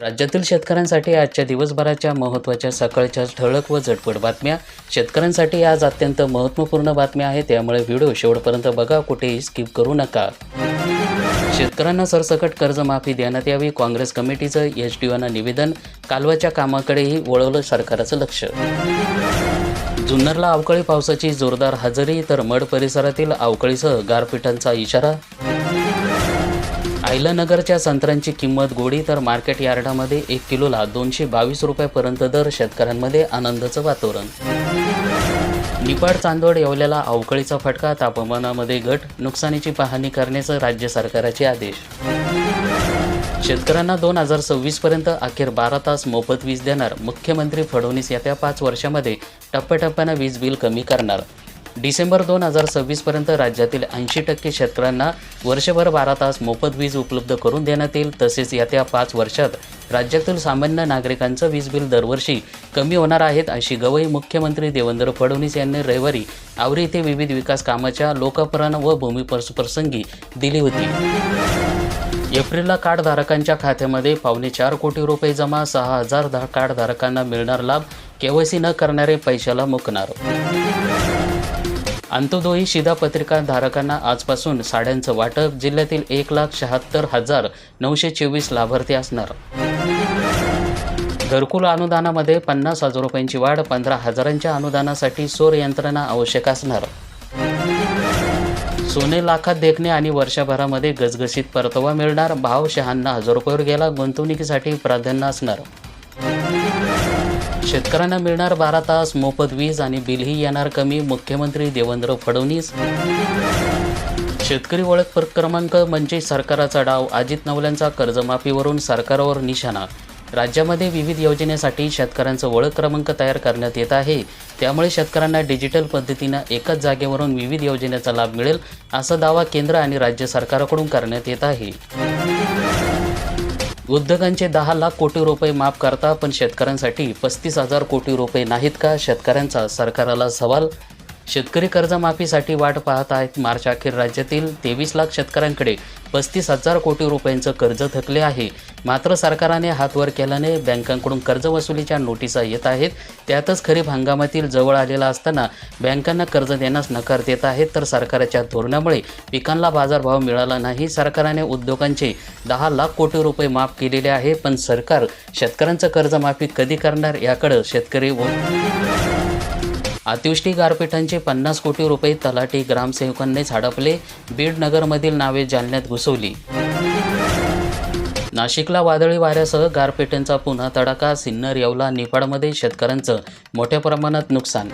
राज्यातील शेतकऱ्यांसाठी आजच्या दिवसभराच्या महत्त्वाच्या सकाळच्या ठळक व झटपट बातम्या. शेतकऱ्यांसाठी आज अत्यंत महत्त्वपूर्ण बातम्या आहेत त्यामुळे व्हिडिओ शेवटपर्यंत बघा कुठेही स्किप करू नका. शेतकऱ्यांना सरसकट कर्जमाफी देण्यात यावी काँग्रेस कमिटीचं एच डी ओना निवेदन कालवाच्या कामाकडेही वळवलं सरकारचं लक्ष. जुन्नरला अवकाळी पावसाची जोरदार हजेरी तर मड परिसरातील अवकाळीसह गारपिटांचा इशारा. आयलानगरच्या संत्र्यांची किंमत गोडी तर मार्केट यार्डामध्ये एक किलोला दोनशे बावीस रुपयापर्यंत दर शेतकऱ्यांमध्ये आनंदाचं वातावरण. निपाड चांदवड येवल्याला अवकाळीचा फटका तापमानामध्ये घट नुकसानीची पाहणी करण्याचं राज्य सरकाराचे आदेश. शेतकऱ्यांना दोन हजार सव्वीसपर्यंत अखेर बारा तास मोफत वीज देणार मुख्यमंत्री फडणवीस येत्या पाच वर्षामध्ये टप्प्याटप्प्यानं वीज बिल कमी करणार. डिसेंबर दोन हजार सव्वीसपर्यंत राज्यातील ऐंशी टक्के शेतकऱ्यांना वर्षभर बारा तास मोफत वीज उपलब्ध करून देण्यात येईल. तसेच येत्या पाच वर्षात राज्यातील सामान्य नागरिकांचं वीज बिल दरवर्षी कमी होणार आहेत अशी गवई मुख्यमंत्री देवेंद्र फडणवीस यांनी रविवारी आवरी येथे विविध विकास कामाच्या लोकार्पण व भूमिप्रसंगी दिली होती. एप्रिलला कार्डधारकांच्या खात्यामध्ये पावणे चार कोटी रुपये जमा सहा हजार कार्डधारकांना मिळणार लाभ केवायसी न करणारे पैशाला मुकणार. अंत्योदयी शिधापत्रिका धारकांना आजपासून साड्यांचं वाटप जिल्ह्यातील एक लाख शहात्तर हजार नऊशे चोवीस लाभार्थी असणार. घरकुल अनुदानामध्ये पन्नास हजार रुपयांची वाढ पंधरा हजारांच्या अनुदानासाठी सौर यंत्रणा आवश्यक असणार. सोने लाखात देखणे आणि वर्षभरामध्ये गजगशीत परतावा मिळणार भाव शहाण्णव हजार रुपयावर गेला गुंतवणुकीसाठी प्राधान्य असणार. शेतकऱ्यांना मिळणार बारा तास मोफत वीज आणि बिलही येणार कमी मुख्यमंत्री देवेंद्र फडणवीस. शेतकरी ओळख क्रमांक म्हणजे सरकाराचा डाव अजित नवल्यांचा कर्जमाफीवरून सरकारवर निशाणा. राज्यामध्ये विविध योजनेसाठी शेतकऱ्यांचं ओळख क्रमांक तयार करण्यात येत आहे. त्यामुळे शेतकऱ्यांना डिजिटल पद्धतीनं एकाच जागेवरून विविध योजनेचा लाभ मिळेल असा दावा केंद्र आणि राज्य सरकारकडून करण्यात येत आहे. उद्योगांचे दहा लाख कोटी रुपये माफ करता पण शेतकऱ्यांसाठी पस्तीस हजार कोटी रुपये नाहीत का? शेतकऱ्यांचा सरकारला सवाल शेतकरी कर्जमाफीसाठी वाट पाहत आहेत. मार्च अखेर राज्यातील तेवीस लाख शेतकऱ्यांकडे पस्तीस हजार कोटी रुपयांचं कर्ज थकले आहे. मात्र सरकारने हात वर केल्याने बँकांकडून कर्जवसुलीच्या नोटिसा येत आहेत. त्यातच खरीप हंगामातील जवळ आलेला असताना बँकांना कर्ज देण्यास नकार देत आहेत. तर सरकारच्या धोरणामुळे पिकांना बाजारभाव मिळाला नाही. सरकारने उद्योगांचे दहा लाख कोटी रुपये माफ केलेले आहे. पण सरकार शेतकऱ्यांचं कर्जमाफी कधी करणार याकडं शेतकरी व अतिवृष्टी गारपीटांचे पन्नास कोटी रुपये तलाठी ग्रामसेवकांनीच हडपले बीडनगरमधील नावे जालन्यात घुसवली. नाशिकला वादळी वाऱ्यासह गारपीटांचा पुन्हा तडाखा सिन्नर येवला निफाडमध्ये शेतकऱ्यांचं मोठ्या प्रमाणात नुकसान